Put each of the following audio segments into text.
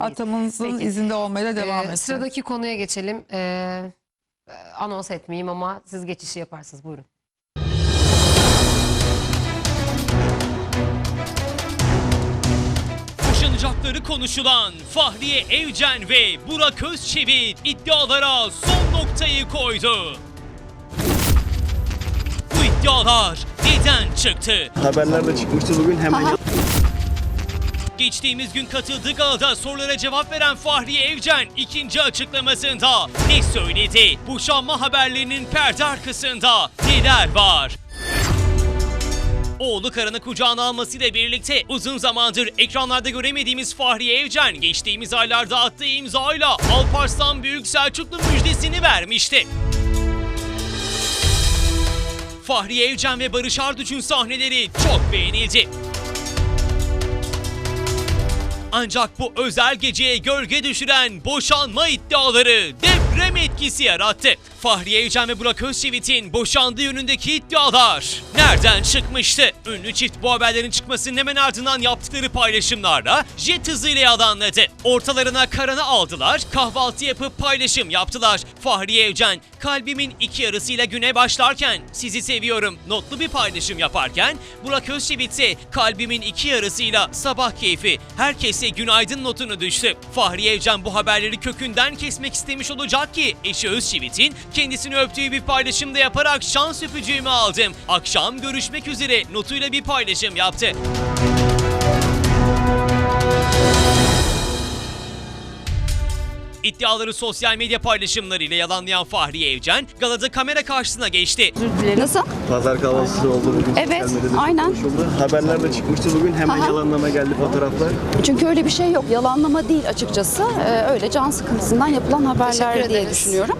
Atamızın Peki. izinde olmaya da devam Ee, etsin. sıradaki konuya geçelim. Ee, anons etmeyeyim ama siz geçişi yaparsınız. Buyurun. Boşanacakları konuşulan Fahriye Evcen ve Burak Özçivit iddialara son noktayı koydu. Bu iddialar neden çıktı? Haberlerde çıkmıştı bugün hemen Geçtiğimiz gün katıldığı galada sorulara cevap veren Fahriye Evcen ikinci açıklamasında ne söyledi? Boşanma haberlerinin perde arkasında neler var? Oğlu karını kucağına almasıyla birlikte uzun zamandır ekranlarda göremediğimiz Fahriye Evcen geçtiğimiz aylarda attığı imzayla Alparslan Büyük Selçuklu müjdesini vermişti. Fahriye Evcen ve Barış Arduç'un sahneleri çok beğenildi. Ancak bu özel geceye gölge düşüren boşanma iddiaları deprem etkisi yarattı. Fahriye Evcen ve Burak Özçivit'in boşandığı yönündeki iddialar nereden çıkmıştı? Ünlü çift bu haberlerin çıkmasının hemen ardından yaptıkları paylaşımlarla jet hızıyla yalanladı. Ortalarına karanı aldılar, kahvaltı yapıp paylaşım yaptılar. Fahriye Evcen kalbimin iki yarısıyla güne başlarken sizi seviyorum notlu bir paylaşım yaparken Burak Özçivit kalbimin iki yarısıyla sabah keyfi herkese günaydın notunu düştü. Fahriye Evcen bu haberleri kökünden kesmek istemiş olacak ki eşi Özçivit'in kendisini öptüğü bir paylaşımda yaparak şans öpücüğümü aldım. Akşam görüşmek üzere notuyla bir paylaşım yaptı. İddiaları sosyal medya paylaşımlarıyla yalanlayan Fahriye Evcen, galada kamera karşısına geçti. Nasıl? pazar kahvaltısı oldu bugün. Evet, sosyal medyada aynen. konuşuldu. Haberlerde çıkmıştı bugün hemen Aha. yalanlama geldi fotoğraflar. Çünkü öyle bir şey yok. Yalanlama değil açıkçası. Ee, öyle can sıkıntısından yapılan haberler Teşekkür diye ederiz. düşünüyorum.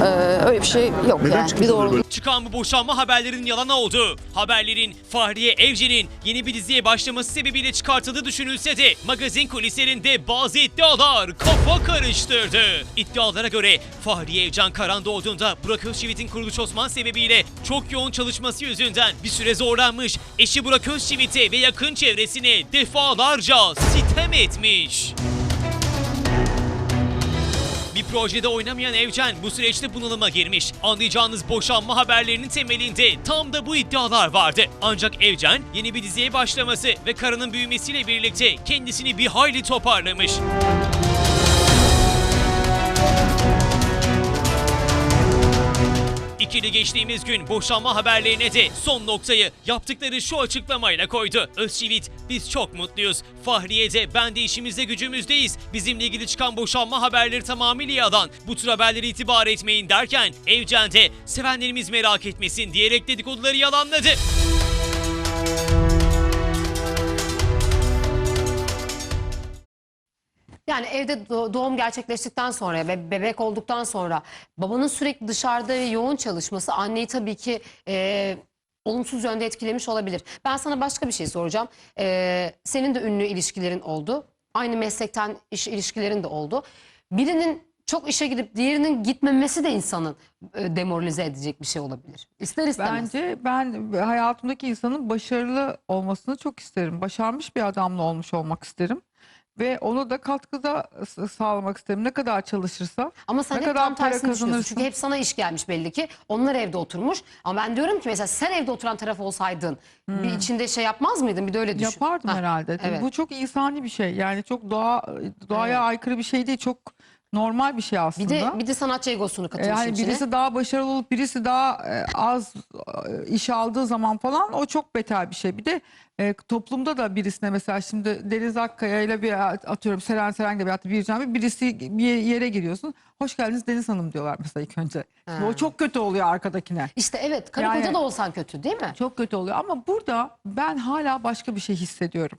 Ee, öyle bir şey yok yani. Bir doğru. Çıkan bu boşanma haberlerinin yalan olduğu, haberlerin Fahriye Evcen'in yeni bir diziye başlaması sebebiyle çıkartıldığı düşünülse de magazin kulislerinde bazı iddialar kafa karıştırdı. İddialara göre Fahriye Evcen Karan doğduğunda Burak Özçivit'in kuruluş Osman sebebiyle çok yoğun çalışması yüzünden bir süre zorlanmış, eşi Burak Özçivit'e ve yakın çevresine defalarca sitem etmiş. Bir projede oynamayan Evcen bu süreçte bunalıma girmiş. Anlayacağınız boşanma haberlerinin temelinde tam da bu iddialar vardı. Ancak Evcen yeni bir diziye başlaması ve karının büyümesiyle birlikte kendisini bir hayli toparlamış. İkili geçtiğimiz gün boşanma haberlerine de son noktayı yaptıkları şu açıklamayla koydu. Özçivit biz çok mutluyuz. Fahriye de ben de işimizde gücümüzdeyiz. Bizimle ilgili çıkan boşanma haberleri tamamıyla yalan. Bu tür haberleri itibar etmeyin derken Evcen de sevenlerimiz merak etmesin diyerek dedikoduları yalanladı. Yani evde do- doğum gerçekleştikten sonra ve bebek olduktan sonra babanın sürekli dışarıda ve yoğun çalışması anneyi tabii ki e, olumsuz yönde etkilemiş olabilir. Ben sana başka bir şey soracağım. E, senin de ünlü ilişkilerin oldu. Aynı meslekten iş ilişkilerin de oldu. Birinin çok işe gidip diğerinin gitmemesi de insanın demoralize edecek bir şey olabilir. İster istemez. Bence ben hayatımdaki insanın başarılı olmasını çok isterim. Başarmış bir adamla olmuş olmak isterim. Ve onu da katkıda sağlamak isterim. Ne kadar çalışırsa. Ama sen ne hep kadar tam para tersini düşünüyorsun. kazanırsın. Çünkü hep sana iş gelmiş belli ki. Onlar evde oturmuş. Ama ben diyorum ki mesela sen evde oturan taraf olsaydın bir içinde şey yapmaz mıydın? Bir de öyle düşün. Hmm. Yapardım Hah, herhalde. evet. Bu çok insani bir şey. Yani çok doğa doğaya aykırı bir şey değil. Çok normal bir şey aslında. Bir de bir de sanatçı egosunu katıyorsun Yani içine. birisi daha başarılı olup birisi daha e, az e, iş aldığı zaman falan o çok beter bir şey. Bir de e, toplumda da birisine mesela şimdi Deniz Akkaya ile bir atıyorum Seren Sereng'le bir bir canlı birisi bir yere giriyorsun. Hoş geldiniz Deniz Hanım diyorlar mesela ilk önce. Şimdi. O çok kötü oluyor arkadakine. İşte evet karı Yani- koca da olsan kötü değil mi? Çok kötü oluyor ama burada ben hala başka bir şey hissediyorum.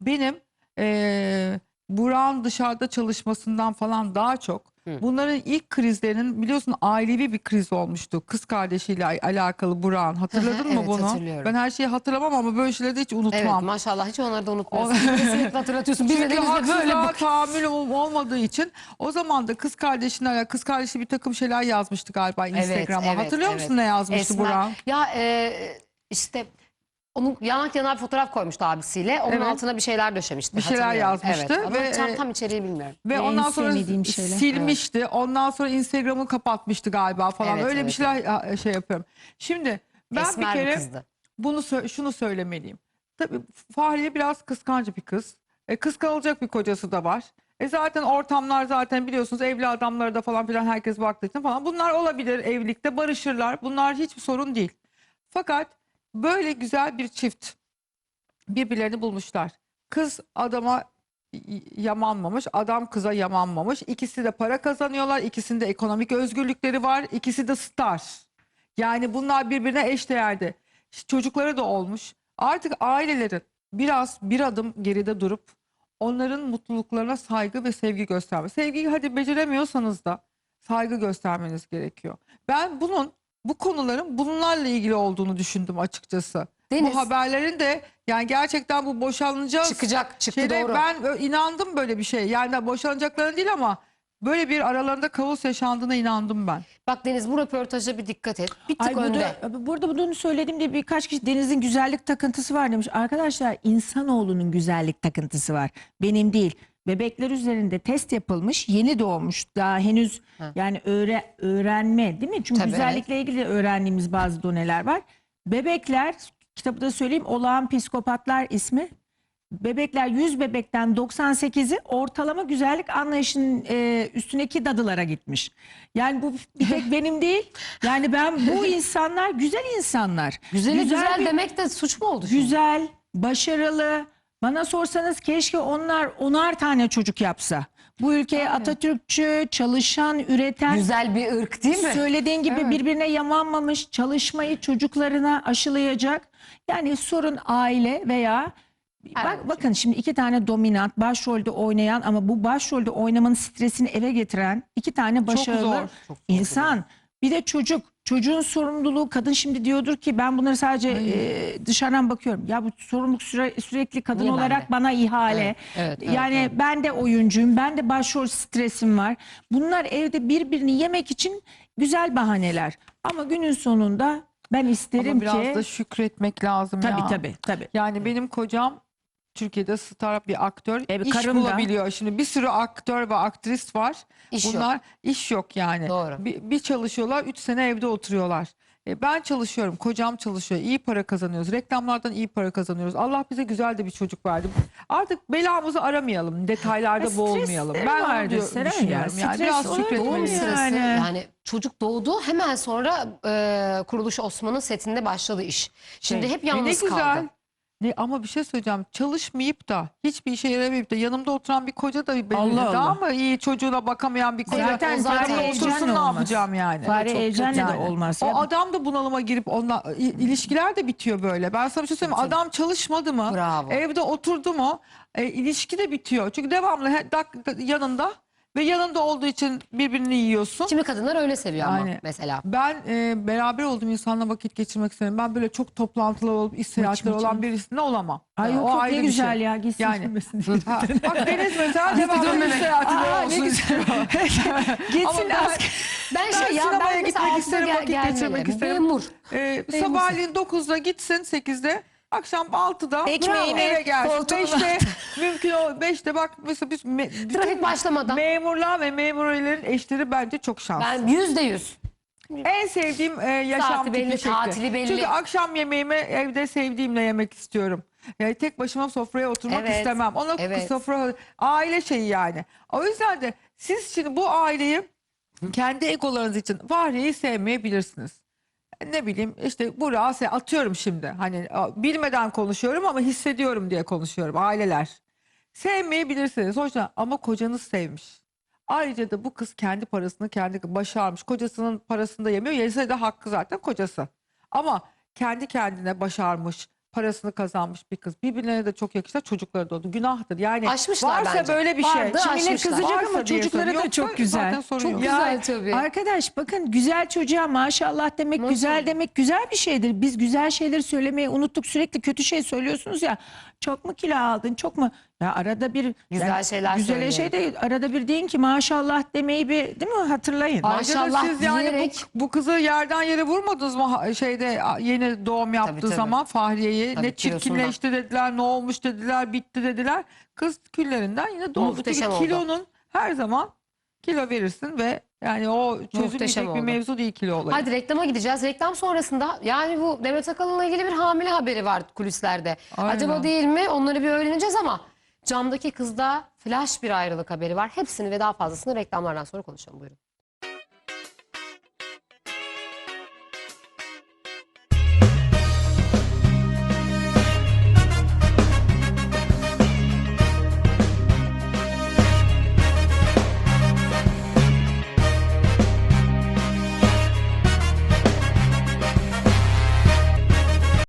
Benim eee Burak'ın dışarıda çalışmasından falan daha çok bunların ilk krizlerinin biliyorsun ailevi bir kriz olmuştu. Kız kardeşiyle al- alakalı Burak'ın. Hatırladın mı Evet, bunu? hatırlıyorum. Ben her şeyi hatırlamam ama böyle şeyleri de hiç Evet unutmam. maşallah hiç onları da unutmuyorsun. Kesinlikle hatırlatıyorsun. De Çünkü biz de böyle haksızlığa bak. tahammül ol- olmadığı için o zaman da kız kardeşine kız kardeşi bir takım şeyler yazmıştı galiba Instagram'a. Hatırlıyor musun ne yazmıştı Esmer. Burak? Ya e, işte Onun yanak yana bir fotoğraf koymuştu abisiyle. Onun Evet. altına bir şeyler döşemişti. Bir şeyler hatırlıyorum. yazmıştı Evet. Ama ve, tam, e, tam içeriği bilmiyorum. Ve En ondan sonra sevmediğim şeyler. silmişti. Ondan sonra Instagram'ı kapatmıştı galiba falan. Evet, Öyle bir evet, şeyler e, şey yapıyorum. Şimdi ben Esmer bir bir kere kızdı. bunu sö- şunu söylemeliyim. Tabii Fahriye biraz kıskancı bir kız. E, kıskanılacak bir kocası da var. E zaten ortamlar zaten biliyorsunuz evli adamlara da falan filan herkes baktığı için falan. Bunlar olabilir evlilikte barışırlar. Bunlar hiçbir sorun değil. Fakat böyle güzel bir çift birbirlerini bulmuşlar. Kız adama yamanmamış, adam kıza yamanmamış. İkisi de para kazanıyorlar, ikisinde ekonomik özgürlükleri var, ikisi de star. Yani bunlar birbirine eşdeğerdi. Çocukları da olmuş. Artık ailelerin biraz bir adım geride durup onların mutluluklarına saygı ve sevgi gösterme. Sevgiyi hadi beceremiyorsanız da saygı göstermeniz gerekiyor. Ben bunun bu konuların bunlarla ilgili olduğunu düşündüm açıkçası. Deniz. Bu haberlerin de yani gerçekten bu boşanacağız. Çıkacak, çıktı şeyde doğru. Ben inandım böyle bir şey. Yani boşanacaklarına değil ama böyle bir aralarında kaos yaşandığına inandım ben. Bak Deniz bu röportaja bir dikkat et. Bir tık Ay önde. burada, burada bunu söyledim diye birkaç kişi Deniz'in güzellik takıntısı var demiş. Arkadaşlar insanoğlunun güzellik takıntısı var. Benim değil. Bebekler üzerinde test yapılmış. Yeni doğmuş. Daha henüz Ha. yani öğre, öğrenme değil mi? Çünkü Tabii, güzellikle ilgili öğrendiğimiz bazı doneler var. Bebekler kitabı da söyleyeyim olağan psikopatlar ismi. Bebekler 100 bebekten 98'i ortalama güzellik anlayışının e, üstündeki dadılara gitmiş. Yani bu bir tek benim değil. Yani ben bu insanlar güzel insanlar. Güzeli güzel, bir- demek de suç mu oldu şimdi? Güzel, başarılı. Bana sorsanız keşke onlar onar tane çocuk yapsa. Bu ülkeye Atatürkçü, çalışan, üreten, Güzel bir ırk değil mi? Söylediğin gibi Evet. birbirine yamanmamış çalışmayı çocuklarına aşılayacak. Yani sorun aile veya Herhangi bak, bakın şimdi iki tane dominant başrolde oynayan ama bu başrolde oynamanın stresini eve getiren iki tane başarılı zor, çok zor. insan. Bir de çocuk. Çocuğun sorumluluğu kadın şimdi diyordur ki ben bunları sadece e, dışarıdan bakıyorum. Ya bu sorumluluk süre- sürekli kadın Niye olarak bende? bana ihale. Evet, evet, evet, yani evet. ben de oyuncuyum. Ben de başrol stresim var. Bunlar evde birbirini yemek için güzel bahaneler. Ama günün sonunda ben isterim Ama biraz ki da şükretmek lazım tabii ya. tabii tabii. Yani benim kocam Türkiye'de star bir aktör. Evet, iş karım da. bulabiliyor. Şimdi bir sürü aktör ve aktris var. İş yok. Bunlar iş yok yani. Doğru. Bir, bir çalışıyorlar, 3 sene evde oturuyorlar. E, ben çalışıyorum, kocam çalışıyor, iyi para kazanıyoruz. Reklamlardan iyi para kazanıyoruz. Allah bize güzel de bir çocuk verdi. Artık belamızı aramayalım, detaylarda E, boğulmayalım. stresleri Ben onu vardır diyor- Seren ya. düşünüyorum. Yani Stres biraz olur. Doğum şükretmeliyiz. Yani. sırası yani çocuk doğdu hemen sonra e, Kuruluş Osman'ın setinde başladı iş. Şimdi hep E, ne yalnız güzel. kaldı. Ne, ama bir şey söyleyeceğim. Çalışmayıp da hiçbir işe yaramayıp da yanımda oturan bir koca da benim Allah daha Allah. mı iyi çocuğuna bakamayan bir koca. Zaten o zaten Fahriye otursun ne olmaz. yapacağım yani? Fahriye Çok kötü Evcen'le de yani. olmaz. O Ya- adam da bunalıma girip onunla i- ilişkiler de bitiyor böyle. Ben sana bir şey söyleyeyim. Adam çalışmadı mı? Bravo. Evde oturdu mu? E, ilişki de bitiyor. Çünkü devamlı he- dak- yanında ve yanında olduğu için birbirini yiyorsun. Kimi kadınlar öyle seviyor ama mesela. Ben e, beraber olduğum insanla vakit geçirmek isterim. Ben böyle çok toplantılı olup iş seyahatleri olan birisinde olamam. Ay O yok yok ayrı ne bir güzel şey. ya gitsin Yani- gitmesin diye. Ha, bak Deniz mesela devamlı iş seyahatinde Aa, ne olsun güzel. istiyor. Gitsin ben- asker. Ben Ben şey ya sinemaya ben mesela gitmek aklıma isterim, gel- vakit geçirmek isterim. Memur. Ee, sabahleyin 9'da gitsin 8'de. Akşam 6'da Ekmeğini, eve gelsin. koltuğuna 5'te mümkün o 5'te bak mesela biz me- bütün Trafik başlamadan. memurlar ve memurlerin eşleri bence çok şanslı. Ben yüzde yüz. En sevdiğim e, yaşam Saati belli, tipi şekli. tatili belli. Çünkü akşam yemeğimi evde sevdiğimle yemek istiyorum. Yani tek başıma sofraya oturmak Evet, istemem. Ona evet. sofra aile şeyi yani. O yüzden de siz şimdi bu aileyi kendi egolarınız için Fahriye'yi sevmeyebilirsiniz. Ne bileyim işte Burak'ı se- atıyorum şimdi. Hani bilmeden konuşuyorum ama hissediyorum diye konuşuyorum aileler. Sevmeyebilirsiniz hoşça ama kocanız sevmiş. Ayrıca da bu kız kendi parasını kendi başarmış. Kocasının parasını da yemiyor. Yese de hakkı zaten kocası. Ama kendi kendine başarmış. Parasını kazanmış bir kız. Birbirlerine de çok yakışır. Çocukları da oldu. Günahtır. Yani Aşmışlar varsa bence. böyle bir şey. Vardı, Şimdi aşmışlar. kızacak ama çocukları da çok güzel. Çok yok. güzel Ya, tabii. Arkadaş bakın güzel çocuğa maşallah demek Nasıl? güzel demek güzel bir şeydir. Biz güzel şeyleri söylemeyi unuttuk. Sürekli kötü şey söylüyorsunuz ya. Çok mu kilo aldın? Çok mu? Ya arada bir Güzel şeyler güzel şey söyleyin. de arada bir deyin ki maşallah demeyi bir değil mi hatırlayın. Maşallah siz yani diyerek- bu, bu kızı yerden yere vurmadınız mı ha- şeyde a, yeni doğum yaptığı tabii. zaman Fahriye'yi Tabii, ne çirkinleşti dediler ne olmuş dediler bitti dediler kız küllerinden yine doğdu Muhteşem çünkü oldu. kilonun her zaman kilo verirsin ve yani o çözülmeyecek Muhteşem bir oldu. mevzu değil kilo olayı. Hadi reklama gideceğiz. Reklam sonrasında yani bu Demet Akalın'la ilgili bir hamile haberi var kulislerde. Aynen. Acaba değil mi? Onları bir öğreneceğiz ama camdaki kızda flash bir ayrılık haberi var. Hepsini ve daha fazlasını reklamlardan sonra konuşalım. Buyurun.